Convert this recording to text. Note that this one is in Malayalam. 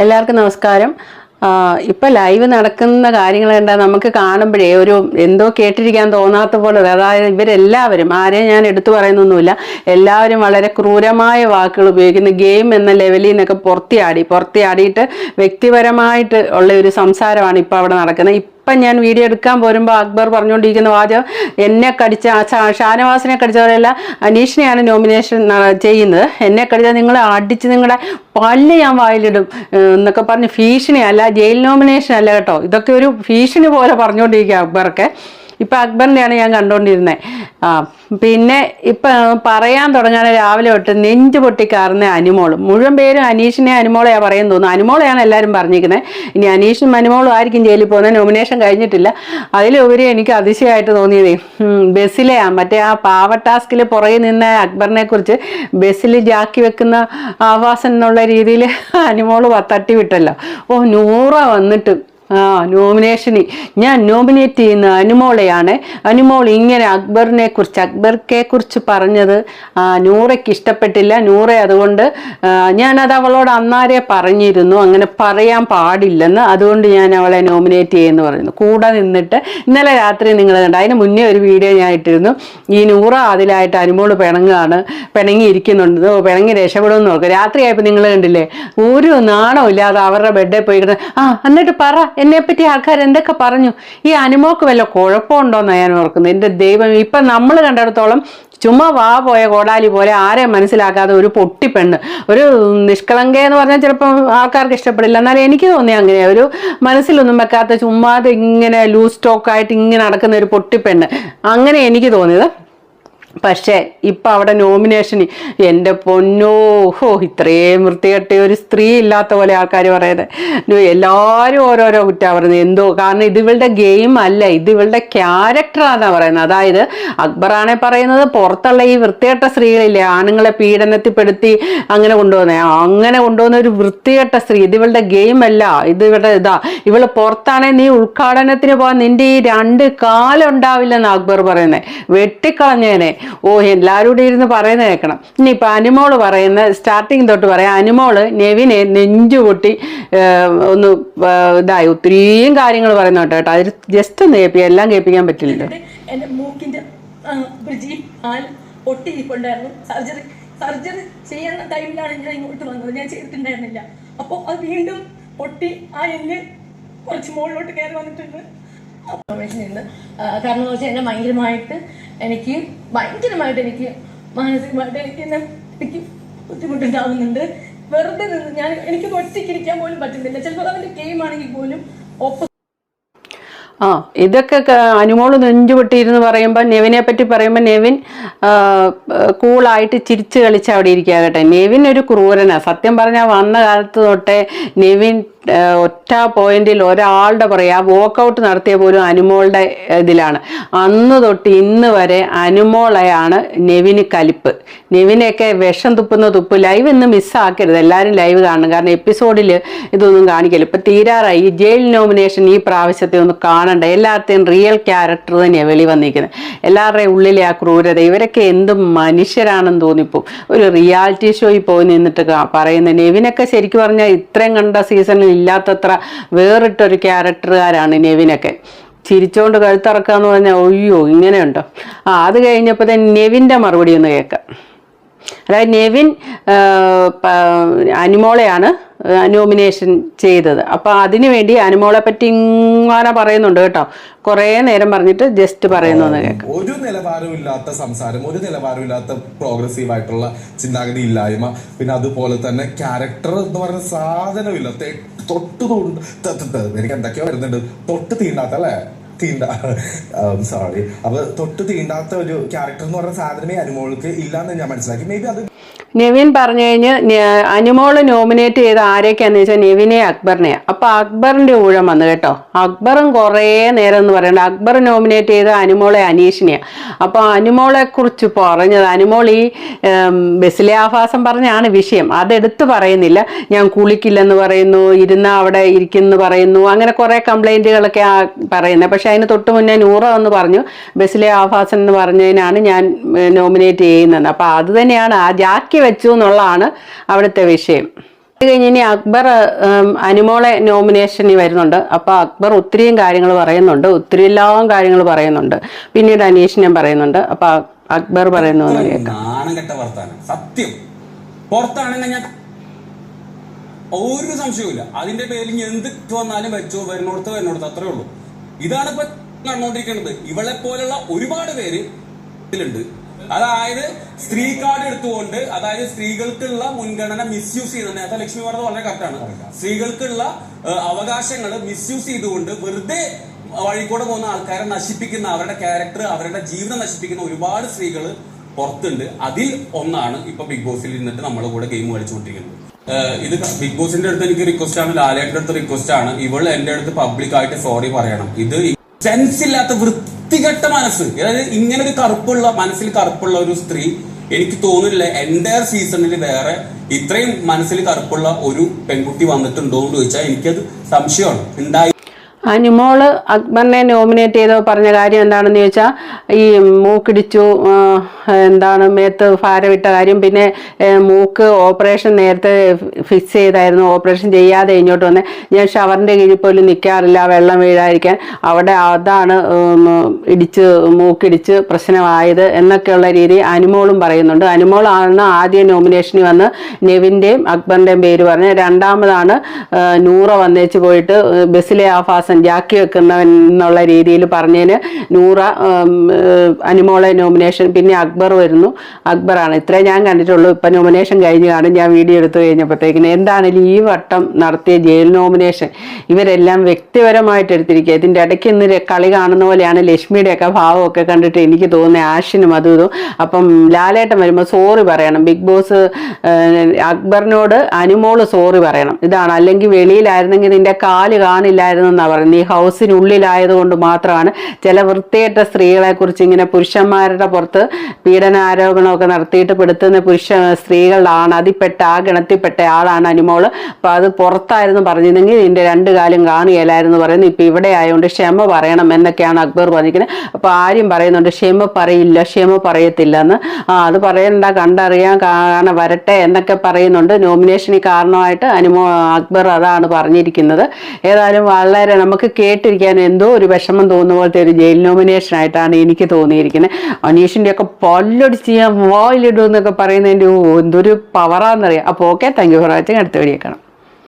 എല്ലാവർക്കും നമസ്കാരം. ഇപ്പം ലൈവ് നടക്കുന്ന കാര്യങ്ങൾ കണ്ടാൽ നമുക്ക് കാണുമ്പോഴേ ഒരു എന്തോ കേട്ടിരിക്കാൻ തോന്നാത്ത പോലെ അതായത് ഇവരെല്ലാവരും ആരെയും ഞാൻ എടുത്തു പറയുന്നൊന്നുമില്ല എല്ലാവരും വളരെ ക്രൂരമായ വാക്കുകൾ ഉപയോഗിക്കുന്ന. ഗെയിം എന്ന ലെവലിൽ നിന്നൊക്കെ പുറത്തിയാടി പുറത്തിയാടിയിട്ട് വ്യക്തിപരമായിട്ട് ഉള്ള ഒരു സംസാരമാണ് ഇപ്പോൾ അവിടെ നടക്കുന്നത്. ഇപ്പം ഞാൻ വീഡിയോ എടുക്കാൻ പോരുമ്പോൾ അക്ബർ പറഞ്ഞുകൊണ്ടിരിക്കുന്ന വാചകം എന്നെ കടിച്ച ഷാനവാസിനെ കടിച്ചവരല്ല അനീഷിനെയാണ് നോമിനേഷൻ ചെയ്യുന്നത്. എന്നെ കടിച്ചാൽ നിങ്ങൾ അടിച്ച് നിങ്ങളുടെ പല്ല് ഞാൻ വായിലിടും എന്നൊക്കെ പറഞ്ഞ് ഭീഷണി അല്ല ജയിൽ നോമിനേഷൻ അല്ല കേട്ടോ. ഇതൊക്കെ ഒരു ഭീഷണി പോലെ പറഞ്ഞുകൊണ്ടിരിക്കുക അക്ബറൊക്കെ. ഇപ്പം അക്ബറിനെയാണ് ഞാൻ കണ്ടുകൊണ്ടിരുന്നത് ആ പിന്നെ ഇപ്പം പറയാൻ തുടങ്ങാൻ രാവിലെ തൊട്ട് നെഞ്ച് പൊട്ടിക്കാറുന്ന അനുമോളും. മുഴുവൻ പേരും അനീഷിനെ അനുമോളെയാണ് പറയാൻ തോന്നുന്നു. അനുമോളെയാണ് എല്ലാവരും പറഞ്ഞിരിക്കുന്നത് ഇനി അനീഷും അനുമോളും ആയിരിക്കും ജയിലിൽ പോകുന്നത് നോമിനേഷൻ കഴിഞ്ഞിട്ടില്ല. അതിലുപരി എനിക്ക് അതിശയമായിട്ട് തോന്നിയതേ ബസ്സിലെ മറ്റേ ആ പാവ ടാസ്കിൽ പുറകെ നിന്ന അക്ബറിനെ കുറിച്ച് ബസ്സിൽ ജാക്കി വെക്കുന്ന ആവാസൻ എന്നുള്ള രീതിയിൽ അനുമോൾ തട്ടി വിട്ടല്ലോ. ഓ നൂറ വന്നിട്ട് ആ നോമിനേഷന് ഞാൻ നോമിനേറ്റ് ചെയ്യുന്ന അനുമോളെയാണ്. അനുമോൾ ഇങ്ങനെ അക്ബറിനെ കുറിച്ച് അക്ബർക്കെ കുറിച്ച് പറഞ്ഞത് നൂറയ്ക്ക് ഇഷ്ടപ്പെട്ടില്ല. നൂറെ അതുകൊണ്ട് ഞാനത് അവളോട് അന്നാരെ പറഞ്ഞിരുന്നു. അങ്ങനെ പറയാൻ പാടില്ലെന്ന് അതുകൊണ്ട് ഞാൻ അവളെ നോമിനേറ്റ് ചെയ്യുമെന്ന് പറയുന്നു. കൂടെ നിന്നിട്ട് ഇന്നലെ രാത്രി നിങ്ങൾ കണ്ട അതിന് മുന്നേ ഒരു വീഡിയോ ഞാൻ ഇട്ടിരുന്നു. ഈ നൂറ അതിലായിട്ട് അനുമോൾ പിണങ്ങാണ് പിണങ്ങി ഇരിക്കുന്നുണ്ട് ഓ, പിണങ്ങി രക്ഷപ്പെടുമെന്ന് നോക്കുക രാത്രിയായപ്പോൾ നിങ്ങൾ കണ്ടില്ലേ ഒരു നാണവും ഇല്ലാതെ അവരുടെ ബെഡിൽ പോയി ആ എന്നിട്ട് പറ എന്നെപ്പറ്റി ആൾക്കാർ എന്തൊക്കെ പറഞ്ഞു? ഈ അനുമോക്ക് വല്ല കുഴപ്പമുണ്ടോയെന്നാണ് ഞാൻ ഓർക്കുന്നത് എന്റെ ദൈവം ഇപ്പം നമ്മൾ കണ്ടിടത്തോളം ചുമ്മാ വാ പോയ കോടാലി പോലെ ആരെയും മനസ്സിലാക്കാതെ ഒരു പൊട്ടിപ്പെണ്ണ് ഒരു നിഷ്കളങ്ക എന്ന് പറഞ്ഞാൽ ചിലപ്പോൾ ആൾക്കാർക്ക് ഇഷ്ടപ്പെടില്ല. എന്നാലും എനിക്ക് തോന്നി അങ്ങനെ ഒരു മനസ്സിലൊന്നും വെക്കാത്ത ചുമ്മാതെ ഇങ്ങനെ ലൂസ് സ്റ്റോക്കായിട്ട് ഇങ്ങനെ നടക്കുന്ന ഒരു പൊട്ടിപ്പെണ്ണ്. അങ്ങനെ എനിക്ക് തോന്നിയത് പക്ഷേ ഇപ്പം അവിടെ നോമിനേഷന് എന്റെ പൊന്നോ ഹോ ഇത്രയും വൃത്തികെട്ട ഒരു സ്ത്രീ ഇല്ലാത്ത പോലെ ആൾക്കാർ പറയുന്നത് എല്ലാവരും ഓരോരോ കുറ്റാ പറയുന്നത്. എന്തോ കാരണം ഇത് ഇവളുടെ ഗെയിം അല്ല ഇത് ഇവളുടെ ക്യാരക്ടറാണെന്നാണ് പറയുന്നത്. അതായത് അക്ബറാണെ പറയുന്നത് പുറത്തുള്ള ഈ വൃത്തികെട്ട സ്ത്രീകളില്ലേ ആണുങ്ങളെ പീഡനത്തിൽപ്പെടുത്തി അങ്ങനെ കൊണ്ടുപോകുന്നത് അങ്ങനെ കൊണ്ടുപോകുന്ന ഒരു വൃത്തികെട്ട സ്ത്രീ ഇത് ഇവളുടെ ഗെയിം അല്ല ഇത് ഇവളുടെ ഇതാ. ഇവൾ പുറത്താണെങ്കിൽ നീ ഉദ്ഘാടനത്തിന് പോകാൻ നിന്റെ ഈ രണ്ട് കാലുണ്ടാവില്ലെന്ന് അക്ബർ പറയുന്നത് വെട്ടിക്കളഞ്ഞേനെ. ഓ എല്ലാവരും കൂടി ഇരുന്ന് പറയുന്നത് കേൾക്കണം. ഇനിയിപ്പോൾ അനുമോൾ പറയുന്ന സ്റ്റാർട്ടിങ് തൊട്ട് പറയാം അനുമോൾ നെവിനെ നെഞ്ചു പൊട്ടി ഒന്ന് ഇതായി ഒത്തിരിയും കാര്യങ്ങൾ പറയുന്നുണ്ട് കേട്ടോ അതിൽ ജസ്റ്റ് ഒന്ന് കേൾപ്പിക്കാം എല്ലാം കേൾപ്പിക്കാൻ പറ്റില്ല ആ, ബ്രിഡ്ജിൽ പാൽ ഒട്ടിയിരിപ്പുണ്ടായിരുന്നു സർജറി സർജറി ചെയ്യുന്ന ടൈമിലാണ് ഞാൻ ഇങ്ങോട്ട് വന്നത്. ഞാൻ ചെയ്തിട്ടുണ്ടായിരുന്നില്ല. അപ്പോൾ അത് വീണ്ടും പൊട്ടി ആ എല്ല് കുറച്ച് മുകളിലോട്ട് കയറി വന്നിട്ടുണ്ട്. കാരണം എന്ന് വെച്ചാൽ എന്നെ ഭയങ്കരമായിട്ട് എനിക്ക് ഭയങ്കരമായിട്ട് എനിക്ക് മാനസികമായിട്ട് എനിക്ക് എന്നെ എനിക്ക് ബുദ്ധിമുട്ടുണ്ടാവുന്നുണ്ട്. വെറുതെ നിന്ന് ഞാൻ എനിക്ക് ഒറ്റയ്ക്ക് ഇരിക്കാൻ പോലും പറ്റുന്നില്ല. ചിലപ്പോൾ അതിന്റെ ഗെയിം ആണെങ്കിൽ പോലും ഒപ്പം ആ ഇതൊക്കെ അനുമോൾ നെഞ്ചുപൊട്ടിയിരുന്ന് പറയുമ്പോൾ നെവിനെ പറ്റി പറയുമ്പോൾ നെവിൻ കൂളായിട്ട് ചിരിച്ചു കളിച്ച് അവിടെ ഇരിക്കാകട്ടെ നെവിൻ ഒരു ക്രൂരനാണ് സത്യം പറഞ്ഞാൽ വന്ന കാലത്ത് തൊട്ടേ നെവിൻ ഒറ്റ പോയിന്റിൽ ഒരാളുടെ പറയാ വോക്കൗട്ട് നടത്തിയ പോലും അനുമോളുടെ ഇതിലാണ്. അന്ന് തൊട്ട് ഇന്ന് വരെ അനുമോളെയാണ് നെവിന് കലിപ്പ്. നെവിനെയൊക്കെ വിഷം തുപ്പുന്ന തുപ്പ് ലൈവ് ഇന്ന് മിസ്സാക്കരുത് എല്ലാവരും ലൈവ് കാണണം. കാരണം എപ്പിസോഡിൽ ഇതൊന്നും കാണിക്കില്ല. ഇപ്പം തീരാറായി. ജയിൽ നോമിനേഷൻ ഈ പ്രാവശ്യത്തെ ഒന്ന് കാണണ്ട? എല്ലാവരുടെയും റിയൽ ക്യാരക്ടർ തന്നെയാണ് വെളി വന്നിരിക്കുന്നത്. എല്ലാവരുടെയും ഉള്ളിലെ ആ ക്രൂരത ഇവരൊക്കെ എന്ത് മനുഷ്യരാണെന്ന് തോന്നിപ്പോ ഒരു റിയാലിറ്റി ഷോയിൽ പോയി നിന്നിട്ട് പറയുന്ന നെവിനൊക്കെ ശരിക്കും പറഞ്ഞാൽ ഇത്രയും കണ്ട സീസണിൽ ഇല്ലാത്തത്ര വേറിട്ടൊരു ക്യാരക്ടറുകാരാണ് നെവിനൊക്കെ. ചിരിച്ചോണ്ട് കഴുത്തിറക്കാന്ന് പറഞ്ഞാൽ ഒയ്യോ ഇങ്ങനെയുണ്ടോ? ആ അത് കഴിഞ്ഞപ്പോൾ തന്നെ നെവിന്റെ മറുപടി ഒന്ന് കേൾക്കാം. അതായത് നെവിൻ അനുമോളയാണ് നോമിനേഷൻ ചെയ്തത്. അപ്പോൾ അതിനു വേണ്ടി അനുമോളെ പറ്റി ഇങ്ങനെ പറയുന്നുണ്ട് കേട്ടോ. കുറേ നേരം പറഞ്ഞിട്ട് ജസ്റ്റ് പറയുന്നു കേൾക്കാം ഒരു നിലവാരമില്ലാത്ത സംസാരം ഒരു നിലവാരമില്ലാത്ത പ്രോഗ്രസീവ് ആയിട്ടുള്ള ചിന്താഗതി ഇല്ലായ്മ പിന്നെ അതുപോലെ തന്നെ ക്യാരക്ടർ എന്ന് പറയുന്ന സാധനമില്ല. തൊട്ട് എനിക്ക് എന്തൊക്കെയോ വരുന്നുണ്ട്. തൊട്ട് തീണ്ടാത്ത അല്ലേ? തീണ്ട സോറി അപ്പൊ തൊട്ട് തീണ്ടാത്ത ഒരു ക്യാരക്ടർ എന്ന് പറഞ്ഞ സാധനമേ അനുമോൾക്ക് ഇല്ലാന്ന് ഞാൻ മനസ്സിലാക്കി. മേ ബി അത് നെവിൻ പറഞ്ഞു കഴിഞ്ഞ് അനുമോൾ നോമിനേറ്റ് ചെയ്ത ആരൊക്കെയാന്ന് വെച്ചാൽ നെവിനെ അക്ബറിനെ. അപ്പൊ അക്ബറിന്റെ ഊഴം വന്നു കേട്ടോ. അക്ബറും കുറേ നേരം എന്ന് പറയുന്നത് അക്ബർ നോമിനേറ്റ് ചെയ്ത അനുമോളെ അനീഷിനെയാണ് അപ്പൊ അനുമോളെ കുറിച്ച് പറഞ്ഞത് അനുമോൾ ഈ ബസിലെ ആഭാസം പറഞ്ഞാണ് വിഷയം. അതെടുത്ത് പറയുന്നില്ല. ഞാൻ കുളിക്കില്ലെന്ന് പറയുന്നു ഇരുന്ന അവിടെ ഇരിക്കുന്നു പറയുന്നു അങ്ങനെ കുറെ കംപ്ലൈന്റുകളൊക്കെ പറയുന്നത് പക്ഷെ അതിന് തൊട്ട് മുന്നേ നൂറ എന്ന് പറഞ്ഞു ബസിലെ ആഭാസൻ എന്ന് പറഞ്ഞതിനാണ് ഞാൻ നോമിനേറ്റ് ചെയ്യുന്നത് അപ്പൊ അത് തന്നെയാണ് ആ ജാക്കി വെച്ചു എന്നുള്ളതാണ് അവിടുത്തെ വിഷയം. അത് കഴിഞ്ഞ് ഇനി അക്ബർ അനുമോളെ നോമിനേഷനിൽ വരുന്നുണ്ട്. അപ്പോൾ അക്ബർ ഒത്തിരിയും കാര്യങ്ങൾ പറയുന്നുണ്ട്. ഒത്തിരി എല്ലാം കാര്യങ്ങൾ പറയുന്നുണ്ട്. പിന്നീട് അനീഷ് ഞാൻ പറയുന്നുണ്ട്. അപ്പൊ അക്ബർ പറയുന്നു സംശയവും സത്യം. പുറത്താണെങ്കിൽ ഞാൻ ഒരു സംശയവുമില്ല. അതിന്റെ പേരിൽ എന്ത് വന്നാലും വെച്ചോ വരുന്നോടത്ത് വരുന്നോടത്ത് അത്രേ ഉള്ളൂ. ഇതാണ് ഇപ്പൊ നടന്നുകൊണ്ടിരിക്കുന്നത്. ഇവളെ പോലുള്ള ഒരുപാട് പേര് ഇതിലുണ്ട്. അതായത് സ്ത്രീ കാർഡ് എടുത്തുകൊണ്ട് അതായത് സ്ത്രീകൾക്കുള്ള മുൻഗണന മിസ്യൂസ് ചെയ്യുന്ന നേരത്തെ ലക്ഷ്മി പറഞ്ഞത് വളരെ കറക്റ്റാണ് സ്ത്രീകൾക്കുള്ള അവകാശങ്ങൾ മിസ്യൂസ് ചെയ്തുകൊണ്ട് വെറുതെ വഴിക്കൂടെ പോകുന്ന ആൾക്കാരെ നശിപ്പിക്കുന്ന അവരുടെ ക്യാരക്ടർ അവരുടെ ജീവിതം നശിപ്പിക്കുന്ന ഒരുപാട് സ്ത്രീകൾ പുറത്തുണ്ട്. അതിൽ ഒന്നാണ് ഇപ്പൊ ബിഗ് ബോസിൽ ഇരുന്നിട്ട് നമ്മളെ കൂടെ ഗെയിം കളിച്ചുകൊണ്ടിരിക്കുന്നത്. ഇത് ബിഗ് ബോസിന്റെ അടുത്ത് എനിക്ക് റിക്വസ്റ്റ് ആണ് ലാലേട്ടന്റെ അടുത്ത് റിക്വസ്റ്റ് ആണ്. ഇവൾ എന്റെ അടുത്ത് പബ്ലിക് ആയിട്ട് സോറി പറയണം. ഇത് സെൻസ് ഇല്ലാത്ത വൃത്തികെട്ട മനസ്സ്. അതായത് ഇങ്ങനെ ഒരു കറുപ്പുള്ള മനസ്സിൽ കറുപ്പുള്ള ഒരു സ്ത്രീ എനിക്ക് തോന്നുന്നില്ല എന്റയർ സീസണിൽ വേറെ ഇത്രയും മനസ്സിൽ കറുപ്പുള്ള ഒരു പെൺകുട്ടി വന്നിട്ടുണ്ടോ എന്ന് ചോദിച്ചാൽ എനിക്കത് സംശയമാണ്. ഉണ്ടായി അനുമോൾ അക്ബറിനെ നോമിനേറ്റ് ചെയ്തോ പറഞ്ഞ കാര്യം എന്താണെന്ന് ചോദിച്ചാൽ ഈ മൂക്കിടിച്ചു എന്താണ് മേത്ത് ഭാരമിട്ട കാര്യം പിന്നെ മൂക്ക് ഓപ്പറേഷൻ നേരത്തെ ഫിക്സ് ചെയ്തായിരുന്നു ഓപ്പറേഷൻ ചെയ്യാതെ ഇങ്ങോട്ട് വന്നേ. ഞാൻ ഷവറിന്റെ കീഴിൽ പോലും നിൽക്കാറില്ല വെള്ളം വീഴാതിരിക്കാൻ. അവിടെ അതാണ് ഇടിച്ച് മൂക്കിടിച്ച് പ്രശ്നമായത് എന്നൊക്കെയുള്ള രീതി അനുമോളും പറയുന്നുണ്ട്. അനുമോളാണ് ആദ്യ നോമിനേഷനിൽ വന്ന് നെവിന്റെയും അക്ബറിന്റെയും പേര് പറഞ്ഞ് രണ്ടാമതാണ് നൂറ വന്നേച്ച് പോയിട്ട് ബസ്സിലെ ആ ഫാസൻ ജാക്കി വെക്കുന്നവൻ എന്നുള്ള രീതിയിൽ പറഞ്ഞതിന് നൂറ അനുമോളെ നോമിനേഷൻ പിന്നെ അക്ബർ വരുന്നു. അക്ബറാണ്. ഇത്രേ ഞാൻ കണ്ടിട്ടുള്ളൂ. ഇപ്പം നോമിനേഷൻ കഴിഞ്ഞ് കാണും ഞാൻ വീഡിയോ എടുത്തു കഴിഞ്ഞപ്പോഴത്തേക്കിന്. എന്താണെങ്കിലും ഈ വട്ടം നടത്തിയ ജയിൽ നോമിനേഷൻ ഇവരെല്ലാം വ്യക്തിപരമായിട്ട് എടുത്തിരിക്കുക. ഇതിന്റെ ഇടയ്ക്ക് ഇന്ന് കളി കാണുന്ന പോലെയാണ് ലക്ഷ്മിയുടെയൊക്കെ ഭാവമൊക്കെ കണ്ടിട്ട് എനിക്ക് തോന്നുന്നത് ആഷിനും അതും ഇതും. അപ്പം ലാലേട്ടൻ വരുമ്പോൾ സോറി പറയണം. ബിഗ് ബോസ് അക്ബറിനോട് അനുമോൾ സോറി പറയണം. ഇതാണ്. അല്ലെങ്കിൽ വെളിയിലായിരുന്നെങ്കിൽ നിന്റെ കാൽ കാണില്ലായിരുന്നു എന്നാണ് പറയുന്നത്. ഈ ഹൗസിനുള്ളിലായതുകൊണ്ട് മാത്രമാണ് ചില വൃത്തിയേറ്റ സ്ത്രീകളെ കുറിച്ച് ഇങ്ങനെ പുരുഷന്മാരുടെ പുറത്ത് പീഡനാരോപണമൊക്കെ നടത്തിയിട്ട് പെടുത്തുന്ന പുരുഷ സ്ത്രീകളാണ്. അതിൽപ്പെട്ട ആ ഗണത്തിൽപ്പെട്ട ആളാണ് അനുമോൾ. അപ്പം അത് പുറത്തായിരുന്നു പറഞ്ഞിരുന്നെങ്കിൽ ഇതിന്റെ രണ്ട് കാലം കാണുകയില്ലായിരുന്നു പറയുന്നത്. ഇപ്പം ഇവിടെ ആയതുകൊണ്ട് ക്ഷമ പറയണം എന്നൊക്കെയാണ് അക്ബർ പറഞ്ഞിരിക്കുന്നത്. അപ്പോൾ ആരും പറയുന്നുണ്ട് ക്ഷമ പറയില്ല ക്ഷമ പറയത്തില്ല എന്ന്. ആ അത് പറയണ്ട കണ്ടറിയാൻ കാണാൻ വരട്ടെ എന്നൊക്കെ പറയുന്നുണ്ട്. നോമിനേഷന് കാരണമായിട്ട് അനുമോ അക്ബർ അതാണ് പറഞ്ഞിരിക്കുന്നത്. ഏതായാലും വളരെ നമുക്ക് കേട്ടിരിക്കാൻ എന്തോ ഒരു വിഷമം തോന്നുന്ന പോലത്തെ ഒരു ജയിൽ നോമിനേഷൻ ആയിട്ടാണ് എനിക്ക് തോന്നിയിരിക്കുന്നത്. അനീഷിന്റെ ഒക്കെ പല്ലൊടിച്ച് ഞാൻ വായിലിടും എന്നൊക്കെ പറയുന്നതിന്റെ എന്തൊരു പവറാണെന്നറിയാം അപ്പോൾ okay thank you for watching അടുത്ത വീഡിയോ കാണാം.